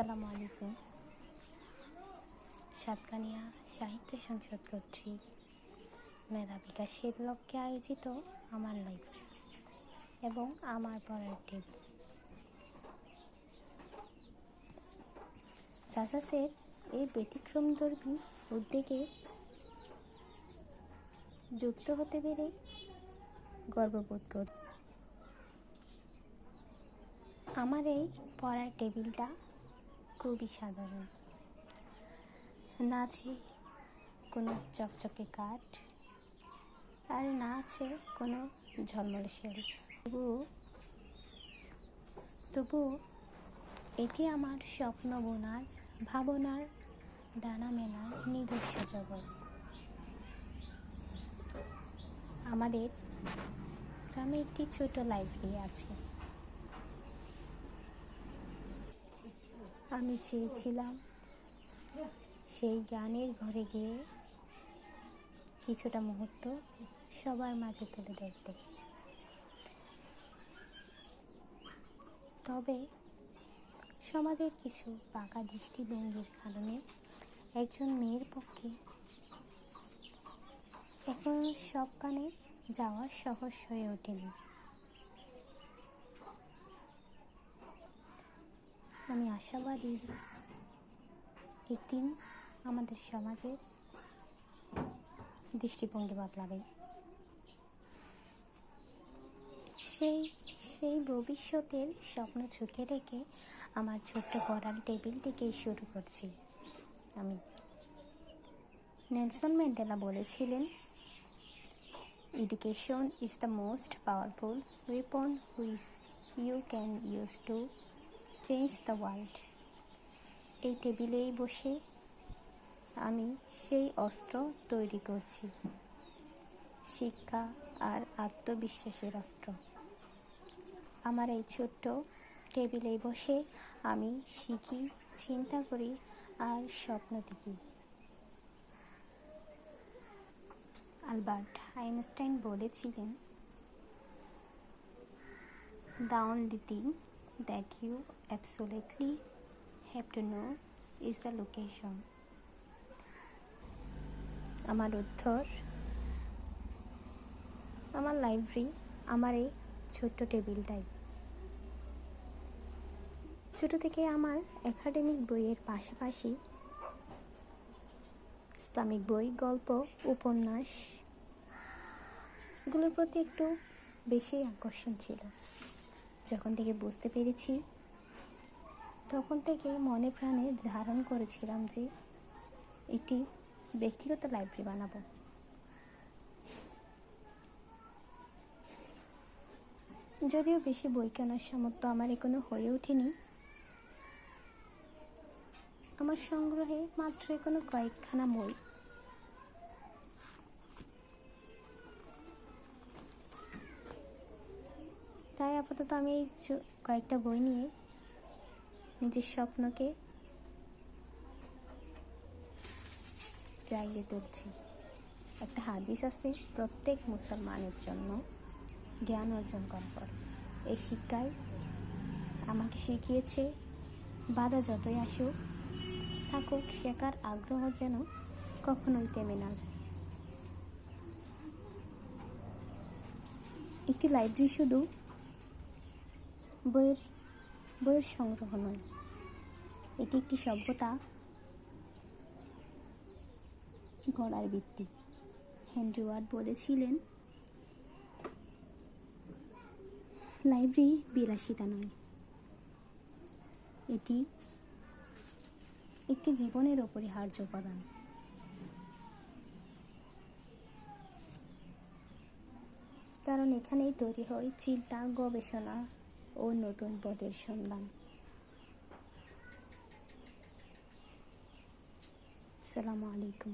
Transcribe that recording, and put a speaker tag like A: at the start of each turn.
A: আসসালামু আলাইকুম। সাতকানিয়া সাহিত্য সংসদ কর্তৃক মেধা বিকাশের লক্ষ্যে আয়োজিত আমার লাইব্রেরি এবং আমার পড়ার টেবিল সাসাসের এই ব্যতিক্রমধর্মী উদ্যোগে যুক্ত হতে পেরে গর্ববোধ করি আমার এই পড়ার টেবিলটা খুবই সাধারণ। না আছে কোনো চকচকে কাঠ আর না আছে কোনো ঝলমলে শেল তবুও তবুও এটি আমার স্বপ্ন বোনার, ভাবনার ডানা মেলার নিজস্ব জগৎ। আমাদের গ্রামে একটি ছোট লাইব্রেরি আছে। আমি চেয়েছিলাম সেই গানের ঘরে গিয়ে কিছুটা মুহূর্ত সবার মাঝে তুলে ধরতে। তবে সমাজের কিছু পাকা দৃষ্টিভঙ্গির কারণে একজন মেয়ের পক্ষে এখন সব গানে যাওয়া সহজ হয়ে ওঠেনি। আমি আশাবাদী একদিন আমাদের সমাজের দৃষ্টিভঙ্গি বদলাবে। সেই সেই ভবিষ্যতের স্বপ্ন ঝুঁকে রেখে আমার ছোট্ট পড়ার টেবিলটিকে শুরু করছি। আমি নেলসন ম্যান্ডেলা বলেছিলেন education is the most powerful weapon which you can use to change the world এই টেবিলেই বসে আমি সেই অস্ত্র তৈরি করছি। শিক্ষা আর আত্মবিশ্বাসের অস্ত্র। আমার এই ছোট্ট টেবিলে বসে আমি শিখি, চিন্তা করি আর স্বপ্ন দেখি। আলবার্ট আইনস্টাইন বলেছিলেন the only thing that you absolutely have to know is the location. আমার উত্তর, আমার লাইব্রেরি আমার এই ছোট্ট টেবিলটাই ছোট থেকে আমার একাডেমিক বইয়ের পাশাপাশি ইসলামিক বই, গল্প, উপন্যাস এগুলোর প্রতি একটু বেশি আকর্ষণ ছিল যখন থেকে বুঝতে পেরেছি, তখন থেকে মনে প্রাণে ধারণ করেছিলাম যে একটি ব্যক্তিগত লাইব্রেরি বানাবো। যদিও বেশি বই কেনার সামর্থ্য আমার এখনও হয়ে ওঠেনি, আমার সংগ্রহে মাত্র এখনও কয়েকখানা বই। তাই আপাতত আমি এই কয়েকটা বই নিয়ে নিজের স্বপ্নকে জাগিয়ে তুলছি। একটা হাদিস আছে, প্রত্যেক মুসলমানের জন্য জ্ঞান অর্জন করা এই শিক্ষায় আমাকে শিখিয়েছে, বাধা যতই আসুক, থাকুক, শেখার আগ্রহ যেন কখনোই থেমে না যায়। একটি লাইব্রেরি শুধু বইয়ের বইয়ের সংগ্রহ নয়। এটি একটি সভ্যতা গড়ার ভিত্তি। হেনরি ওয়ার্ড বলেছিলেন, লাইব্রেরি বিলাসিতা নয়। এটি একটি জীবনের অপরিহার্য উপাদান। কারণ এখানেই তৈরি হয় চিন্তা, গবেষণা ও নতুন পদের সন্ধান। আসসালামু আলাইকুম।